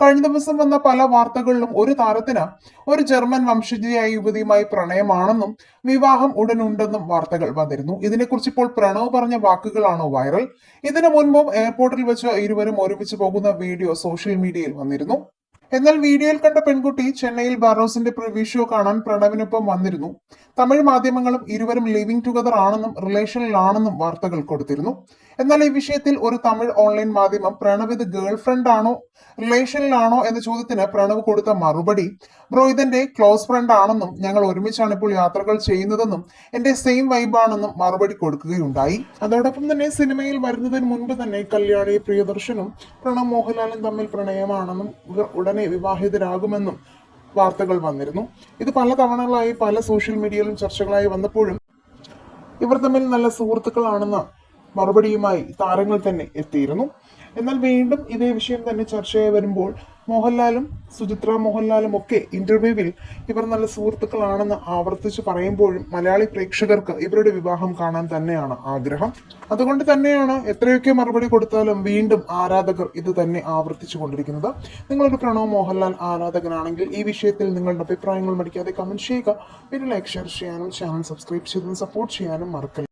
കഴിഞ്ഞ ദിവസം വന്ന പല വാർത്തകളിലും ഒരു താരത്തിന് ഒരു ജർമ്മൻ വംശജയായ യുവതിയുമായി പ്രണയമാണെന്നും വിവാഹം ഉടനുണ്ടെന്നും വാർത്തകൾ വന്നിരുന്നു. ഇതിനെക്കുറിച്ച് ഇപ്പോൾ പ്രണവ് പറഞ്ഞ വാക്കുകളാണ് വൈറൽ ഇതിനു മുൻപും എയർപോർട്ടിൽ വെച്ച് ഇരുവരും ഒരുമിച്ച് പോകുന്ന വീഡിയോ സോഷ്യൽ മീഡിയയിൽ വന്നിരുന്നു. എന്നാൽ വീഡിയോയിൽ കണ്ട പെൺകുട്ടി ചെന്നൈയിൽ ബാറോസിന്റെ പ്രിവ്യൂ ഷോ കാണാൻ പ്രണവിനൊപ്പം വന്നിരുന്നു. തമിഴ് മാധ്യമങ്ങളും ഇരുവരും ലിവിംഗ് ടുഗദർ ആണെന്നും റിലേഷനിലാണെന്നും വാർത്തകൾ കൊടുത്തിരുന്നു. എന്നാൽ ഈ വിഷയത്തിൽ ഒരു തമിഴ് ഓൺലൈൻ മാധ്യമം പ്രണവ് ഇത് ഗേൾ ഫ്രണ്ട് ആണോ റിലേഷനിലാണോ എന്ന ചോദ്യത്തിന് പ്രണവ് കൊടുത്ത മറുപടി ബ്രോ ഇതെന്റെ ക്ലോസ് ഫ്രണ്ട് ആണെന്നും ഞങ്ങൾ ഒരുമിച്ചാണ് ഇപ്പോൾ യാത്രകൾ ചെയ്യുന്നതെന്നും എന്റെ സെയിം വൈബാണെന്നും മറുപടി കൊടുക്കുകയുണ്ടായി. അതോടൊപ്പം തന്നെ സിനിമയിൽ വരുന്നതിന് മുൻപ് തന്നെ കല്യാണി പ്രിയദർശനും പ്രണവ് മോഹൻലാലും തമ്മിൽ പ്രണയമാണെന്നും ഉടനെ വിവാഹിതരാകുമെന്നും വാർത്തകൾ വന്നിരുന്നു. ഇത് പല തവണകളായി പല സോഷ്യൽ മീഡിയയിലും ചർച്ചകളായി വന്നപ്പോഴും ഇവർ തമ്മിൽ നല്ല സുഹൃത്തുക്കളാണെന്ന മറുപടിയുമായി താരങ്ങൾ തന്നെ എത്തിയിരുന്നു. എന്നാൽ വീണ്ടും ഇതേ വിഷയം തന്നെ ചർച്ചയായി വരുമ്പോൾ മോഹൻലാലും സുചിത്ര മോഹൻലാലും ഒക്കെ ഇന്റർവ്യൂവിൽ ഇവർ നല്ല സുഹൃത്തുക്കളാണെന്ന് ആവർത്തിച്ച് പറയുമ്പോഴും മലയാളി പ്രേക്ഷകർക്ക് ഇവരുടെ വിവാഹം കാണാൻ തന്നെയാണ് ആഗ്രഹം. അതുകൊണ്ട് തന്നെയാണ് എത്രയൊക്കെ മറുപടി കൊടുത്താലും വീണ്ടും ആരാധകർ ഇത് തന്നെ ആവർത്തിച്ചു കൊണ്ടിരിക്കുന്നത്. നിങ്ങളൊരു പ്രണവ് മോഹൻലാൽ ആരാധകനാണെങ്കിൽ ഈ വിഷയത്തിൽ നിങ്ങളുടെ അഭിപ്രായങ്ങൾ മടിക്കാതെ കമന്റ് ചെയ്യുക. പിന്നെ ലൈക്ക് ഷെയർ ചെയ്യാനും ചാനൽ സബ്സ്ക്രൈബ് ചെയ്തും സപ്പോർട്ട് ചെയ്യാനും മറക്കല്ല.